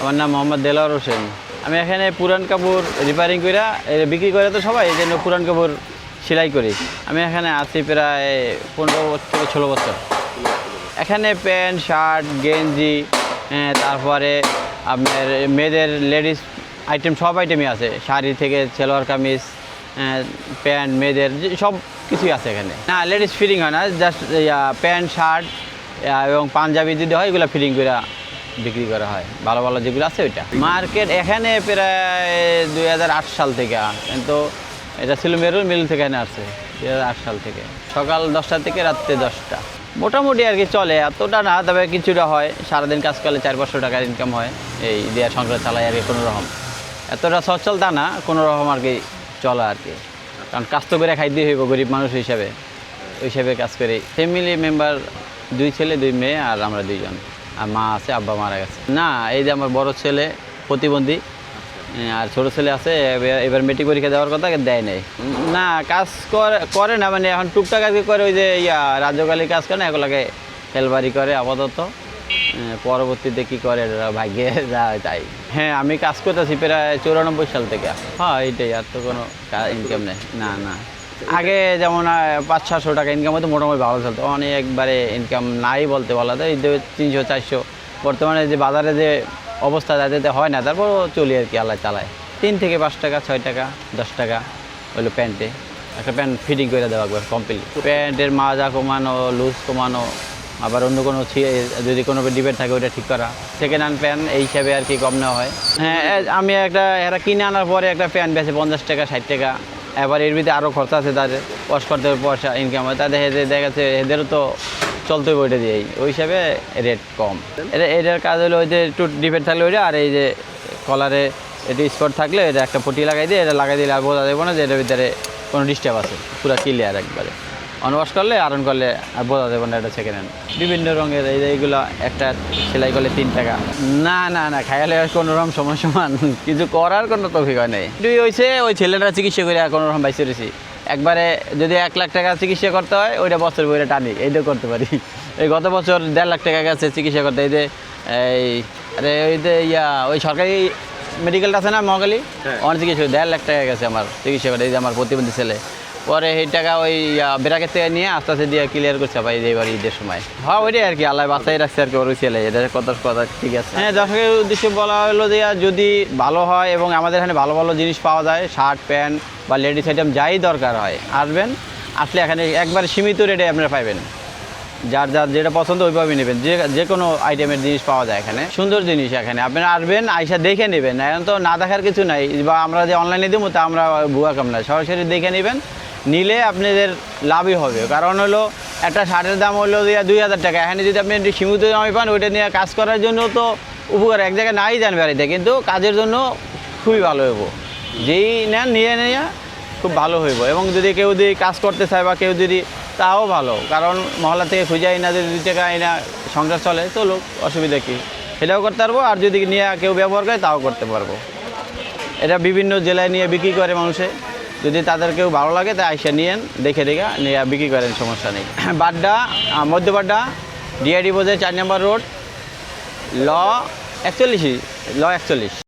আমার নাম মোহাম্মদ দেলোয়ার হোসেন। আমি এখানে পুরান কাপড় রিপেয়ারিং করে বিক্রি করে তো সবাই এই জন্য পুরান কাপড় সেলাই করি। আমি এখানে আছি প্রায় পনেরো বছর, ষোলো বছর। এখানে প্যান্ট, শার্ট, গেঞ্জি তারপরে আপনার মেয়েদের লেডিস আইটেম সব আইটেমই আছে। শাড়ি থেকে সেলোয়ার কামিজ প্যান্ট, মেয়েদের সব কিছুই আছে এখানে। না, লেডিস ফিটিং হয় না জাস্ট প্যান্ট, শার্ট এবং পাঞ্জাবি যদি হয়, এগুলো ফিটিং করে বিক্রি করা হয়। ভালো ভালো যেগুলো আছে ওইটা। মার্কেট এখানে প্রায় দুই হাজার আট সাল থেকে। কিন্তু এটা ছিল মেরুন মিল থেকে এখানে আসছে, দুই সাল থেকে। সকাল দশটা থেকে রাত্রে দশটা। মোটামুটি আর কি চলে, এতটা না, তবে কিছুটা হয়। সারাদিন কাজ করলে চার পাঁচশো টাকার ইনকাম হয়, এই দেওয়া সংসার চালায় আর কি কোনো রকম। এতটা সচ্ছল তা না, কোনো রকম আর কি চলে আর কি। কারণ কাজ তো করে খাইতে হইব, গরিব মানুষ হিসাবে। ওই হিসাবে কাজ করে। ফ্যামিলি মেম্বার দুই ছেলে, দুই মেয়ে আর আমরা দুইজন। আর মা আছে আব্বা মারা গেছে। না এই যে আমার বড় ছেলে প্রতিবন্ধী আর ছোট ছেলে আছে এবার- মেট্রিক পরীক্ষা দেওয়ার কথা দেয় নাই। না কাজ করে করে না মানে এখন টুকটাক আর কি করে ওই যে ইয়া রাজ্যকালী কাজ করে না এগুলোকে হেলবারি করে আপাতত। পরবর্তীতে কি করে ভাগ্যে যা তাই। হ্যাঁ আমি কাজ করতেছি প্রায় চৌরানব্বই সাল থেকে। হ্যাঁ এইটাই আর তো কোনো ইনকাম নেই। না না। আগে যেমন পাঁচ ছশো টাকা ইনকাম হতো, মোটামুটি ভালো চলতো। অনেক একবারে ইনকাম নাই বলতে বলা যায় তিনশো, চারশো। বর্তমানে যে বাজারে যে অবস্থা যাতে হয় না তারপর চলি আর কি, আল্লাহ চালায়। তিন থেকে পাঁচ টাকা, ছয় টাকা, দশ টাকা হলো প্যান্টে। একটা প্যান্ট ফিটিং করে দেওয়া একবার কমপ্লিট প্যান্টের মাজা কমানো লুজ কমানো, আবার অন্য কোনো যদি কোনো ডিবেট থাকে ওটা ঠিক করা। সেকেন্ড হ্যান্ড প্যান্ট, এই হিসাবে আর কি কম নেওয়া হয়। হ্যাঁ আমি একটা এরা কিনে আনার পরে একটা প্যান্ট বেছে পঞ্চাশ টাকা, ষাট টাকা। এবার এর ভিতরে আরও খরচা আছে তাদের ওয়াশ করতে পয়সা ইনকাম হয়। তাদের হেদের দেখা যাচ্ছে, এদেরও তো চলতে হবে ওইটা দিয়েই। ওই হিসাবে রেট কম। এটা, এটার কাজ হলো ওই যে একটু ডিপেন্ড থাকলে ওইটা, আর এই যে কলারে এটি স্পট থাকলে এটা একটা পটি লাগাই দিয়ে, এটা লাগাই দিলে আর বোঝা যাবে না যে এটার ভিতরে কোনো ডিস্টার্ব আছে। পুরো ক্লিয়ার একবারে। অনওয়াশ করলে আরন করলে আর বোঝা যাবে না এটা সেকেন্ড হ্যান্ড বিভিন্ন রঙের এই এইগুলো একটা সেলাই করলে তিন টাকা। না না না খাইলে কোনো রকম সময় সমান। কিছু করার কোনো তফিক হয় নাই। দুই হয়েছে ওই ছেলেটা চিকিৎসা করে কোনো রকম বাইসে রয়েছি। একবারে যদি এক লাখ টাকা চিকিৎসা করতে হয় ওইটা বছর বইটা টানি। এইটা করতে পারি। এই গত বছর দেড় লাখ টাকা গেছে চিকিৎসা করতে। এই যে এই আরে ওই যে ইয়া ওই সরকারি মেডিকেলটা আছে না মহাকালী অনেক চিকিৎসা দেড় লাখ টাকা গেছে আমার চিকিৎসা করে। এই যে আমার প্রতিবন্ধী ছেলে। পরে এই টাকা ওই ইয়া, থেকে নিয়ে আস্তে আস্তে দিয়ে ক্লিয়ার করছে ভাই এবার ঈদের সময়। হ্যাঁ ওইটাই আর কি আল্লাহ বাঁচাই রাখছে আর কি ওর ছেলে। এটা কথা কথা ঠিক আছে। হ্যাঁ দর্শকের উদ্দেশ্যে বলা হলো যে যদি ভালো হয় এবং আমাদের এখানে ভালো ভালো জিনিস পাওয়া যায় শার্ট প্যান্ট বা লেডিস আইটেম যাই দরকার হয় আসবেন আসলে এখানে একবার সীমিত রেটে আপনারা পাইবেন। যার যার যেটা পছন্দ ওইভাবে নেবেন যে যে কোনো আইটেমের জিনিস পাওয়া যায় এখানে সুন্দর জিনিস এখানে। আপনারা আসবেন আইসা দেখে নেবেন। এখন তো না দেখার কিছু নাই বা আমরা যে অনলাইনে দেবো তা আমরা ভুয়া কাম না সরাসরি দেখে নেবেন নিলে আপনাদের লাভই হবে। কারণ হলো, একটা শার্টের দাম হলো দুই হাজার টাকা। এখানে যদি আপনি একটু সীমিত দামে পান, ওইটা নিয়ে কাজ করার জন্য তো উপকার। এক জায়গায় নাই যান বাড়িতে, কিন্তু কাজের জন্য খুবই ভালো হইব। যেই নেন, নিয়ে নিয়ে খুব ভালো হইব। এবং যদি কেউ যদি কাজ করতে চায় বা কেউ যদি, তাও ভালো। কারণ মহল্লা থেকে খুঁজে আইনা যদি দুই টাকা আইনা সংসার চলে চলুক অসুবিধা কী? সেটাও করতে পারব। আর যদি নিয়ে কেউ ব্যবহার করে, তাও করতে পারব। এটা বিভিন্ন জেলায় নিয়ে বিক্রি করে মানুষে। যদি তাদের কেউ ভালো লাগে তাই আইসা নিয়েন দেখে দেখে নিয়ে বিক্রি করেন সমস্যা নেই। বাড্ডা আহ, মধ্য বাড্ডা ডিআইডি বোঝে চার নম্বর রোড ল একচল্লিশই ল একচল্লিশ।